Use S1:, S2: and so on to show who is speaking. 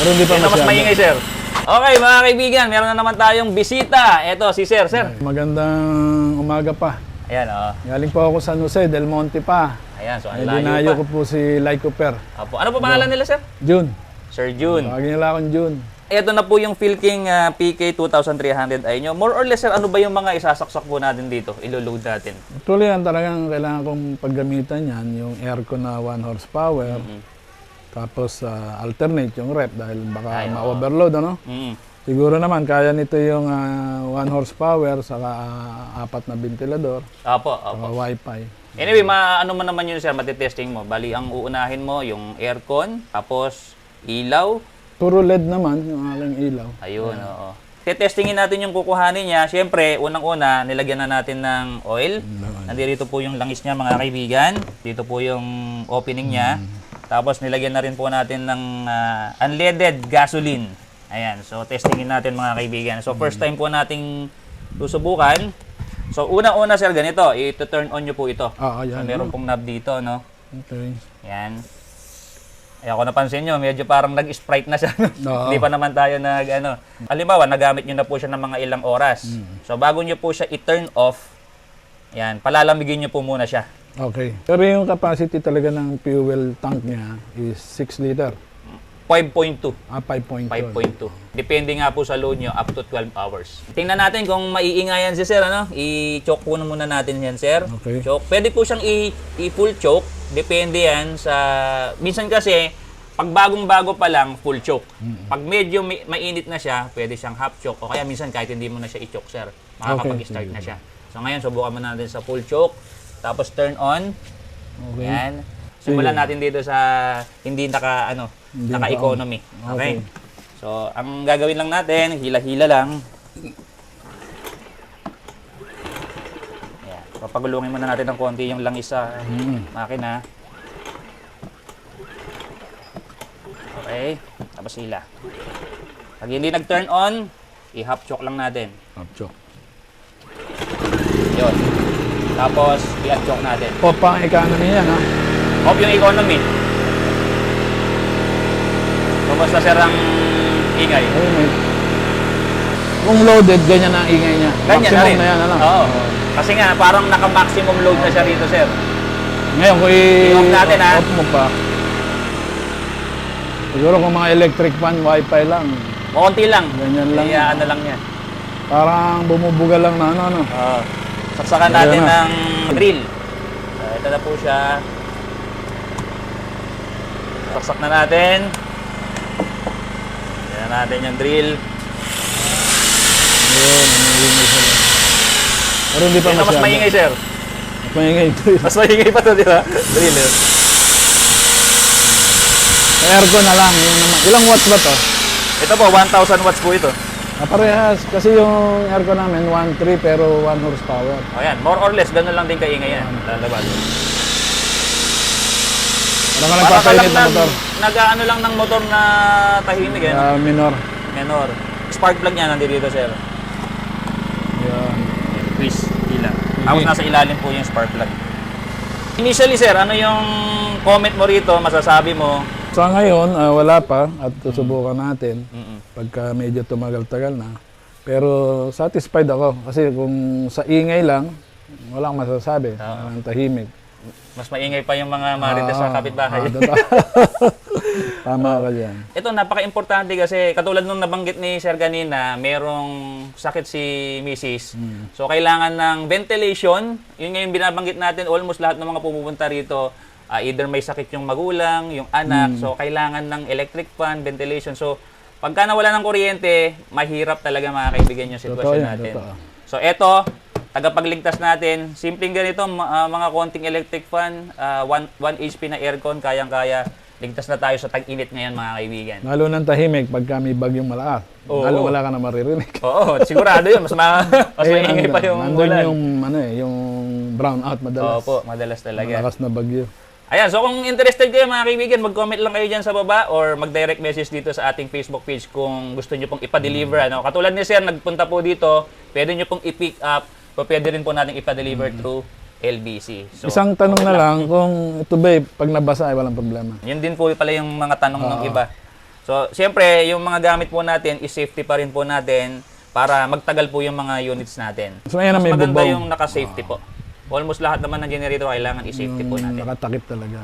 S1: Pero hindi pa
S2: Ito mas
S1: masyado.
S2: maingay, sir. Okay, mga kaibigan, meron na naman tayong bisita. Ito, si sir, sir.
S1: Magandang umaga pa.
S2: Ayan, oh.
S1: Galing po ako sa San Jose, Del Monte pa.
S2: Ayan, so ang
S1: Ay,
S2: layo
S1: dinayo
S2: pa.
S1: ko po si Lai Cooper.
S2: Apo. Ano po pangalan nila, sir?
S1: June.
S2: Sir June.
S1: Tawagin nila akong June.
S2: Ito na po yung Philking ah, PK 2300 ay nyo. More or less, sir, ano ba yung mga isasaksak po natin dito? Iloload natin.
S1: Actually, yan talagang kailangan kong paggamitan yan. Yung aircon na 1 horsepower. Tapos ah, alternate yung rep dahil baka
S2: Ay,
S1: ma-overload. Ano?
S2: Mm.
S1: Siguro naman, kaya nito yung 1 horsepower, saka ah, apat na ventilador,
S2: Apo, apo.
S1: wifi.
S2: Anyway, ma ano man naman yun, sir, matitesting mo. Bali, ang uunahin mo, yung aircon, tapos ilaw.
S1: Puro LED naman yung aking ilaw.
S2: Ayun, oo. Tetestingin natin yung kukuhanin niya. Siyempre, unang-una, nilagyan na natin ng oil. Nandito po yung langis niya, mga kaibigan. Dito po yung opening niya. Tapos, nilagyan na rin po natin ng ah, unleaded gasoline. Ayan, so testingin natin mga kaibigan. So, first time po nating susubukan. So, una-una, sir, ganito. I-turn on nyo po ito.
S1: Ah,
S2: So,
S1: ayan.
S2: meron pong knob dito, no?
S1: Okay.
S2: Yan. Kaya kung napansin nyo, medyo parang nag-sprite na siya.
S1: Oo.
S2: Hindi pa naman tayo nag, ano. Halimbawa, nagamit nyo na po siya ng mga ilang oras.
S1: Mm.
S2: So, bago nyo po siya i-turn off, yan, palalamigin nyo po muna siya.
S1: Okay. Pero yung capacity talaga ng fuel tank niya is 6 liter.
S2: 5.2.
S1: Ah, 5.2.
S2: 5.2. Depende nga po sa load nyo, up to 12 hours. Tingnan natin kung maiingayan si sir, ano? I-choke po na muna natin yan, sir.
S1: Okay.
S2: Choke. Pwede po siyang i-full choke. Depende yan sa... Minsan kasi, pag bagong-bago pa lang, full choke. Pag medyo mi- mainit na siya, pwede siyang half choke. O kaya minsan kahit hindi mo na siya i-choke, sir. Makakapag-start
S1: Okay.
S2: na siya. So ngayon, subukan mo natin sa full choke. Tapos turn on.
S1: Okay.
S2: Yan. Simulan natin dito sa hindi naka ano,
S1: Hindi
S2: naka-economy.
S1: naka-on.
S2: Okay.
S1: Okay.
S2: So, ang gagawin lang natin, hila-hila lang. Ayan. Papagulungin muna natin ng konti yung langis sa
S1: Mm.
S2: makina. Okay. Tapos hila. Pag hindi nag-turn on, i-half choke lang natin.
S1: Upchoke.
S2: Yun. Tapos, i-unchoke natin.
S1: O, pang economy yan, ha?
S2: Off yung economy. Kumusta sir ang ingay?
S1: Ayun, may... Kung loaded, ganyan ang ingay niya.
S2: Ganyan na
S1: Maximum
S2: rin.
S1: na yan, ano?
S2: Oo. Kasi nga, parang naka-maximum load na siya rito, sir.
S1: Ngayon, kung
S2: I-off natin, ha?
S1: off mo pa. Siguro kung mga electric fan, wifi lang.
S2: Konti lang.
S1: Ganyan lang.
S2: Kaya ano lang yan.
S1: Parang bumubuga lang na ano, ano.
S2: Oo. Saksakan
S1: Ayan
S2: natin
S1: na.
S2: ng drill. So, ito na po siya. Saksak na natin. Yan na natin yung drill.
S1: Yun, umiingay siya. Pero hindi pa
S2: Ito mas
S1: masyado.
S2: maingay, sir.
S1: Mas maingay ito.
S2: Mas maingay pa to, di ba? Drill. eh.
S1: Aircon na lang. Yung naman. Ilang watts ba to?
S2: Ito po, 1,000 watts po ito.
S1: Ah, parehas. Kasi yung aircon namin, 1.3 pero 1 horsepower.
S2: Ayan, more or less, ganun lang din kaingay yan. Lalabas.
S1: Parang ka
S2: Para ka
S1: nagpapainit
S2: lang
S1: ng
S2: nag,
S1: motor.
S2: nag-ano lang ng motor na tahimik, eh. no?
S1: Ah, minor.
S2: Menor. Spark plug niya nandito dito, sir.
S1: Yan.
S2: Twist, hila. Tapos nasa ilalim po yung spark plug. Initially, sir, ano yung comment mo rito, masasabi mo?
S1: Sa ngayon, ah, wala pa at susubukan natin
S2: Mm-mm.
S1: pagka medyo tumagal-tagal na. Pero satisfied ako kasi kung sa ingay lang, walang masasabi.
S2: Oo.
S1: Ang tahimik.
S2: Mas maingay pa yung mga marites sa
S1: Ah,
S2: kapitbahay.
S1: ah, totoo. Tama ka dyan.
S2: Ito, napaka-importante kasi katulad nung nabanggit ni Sir kanina, merong sakit si Mrs. So, kailangan ng ventilation. Yun nga yung binabanggit natin, almost lahat ng mga pumupunta rito, ah, either may sakit yung magulang, yung anak. So, kailangan ng electric fan, ventilation. So, pagka nawala ng kuryente, mahirap talaga mga kaibigan yung sitwasyon natin.
S1: totoo.
S2: So, eto, tagapagligtas natin. Simpleng ganito, ah, mga konting electric fan, 1 HP na aircon, kayang-kaya. Ligtas na tayo sa tag-init ngayon mga kaibigan.
S1: Lalo ng tahimik pagka may bagyong malakas.
S2: Oo.
S1: Lalo wala ka na maririnig.
S2: Oo, sigurado yun. Mas, ma mas
S1: Eh,
S2: maingay
S1: nandun-
S2: pa yung
S1: nandun
S2: ulan.
S1: yung, ano eh, yung brown out madalas.
S2: Opo, madalas talaga.
S1: Malakas na bagyo.
S2: Ayan, so kung interested kayo mga kaibigan, mag-comment lang kayo dyan sa baba or mag-direct message dito sa ating Facebook page kung gusto nyo pong ipa-deliver. Hmm. Ano? Katulad ni Sir, nagpunta po dito, pwede nyo pong i-pick up, o pwede rin po natin ipa-deliver mm. through LBC. So,
S1: Isang tanong okay na lang, kung ito ba, eh, pag nabasa ay walang problema.
S2: Yun din po pala yung mga tanong Oo. ng
S1: ah.
S2: iba. So, siyempre, yung mga gamit po natin, is safety pa rin po natin para magtagal po yung mga units natin.
S1: So, ayan na
S2: Mas
S1: may
S2: maganda yung naka-safety po almost lahat naman ng generator kailangan i-safety po natin.
S1: Nakatakip talaga.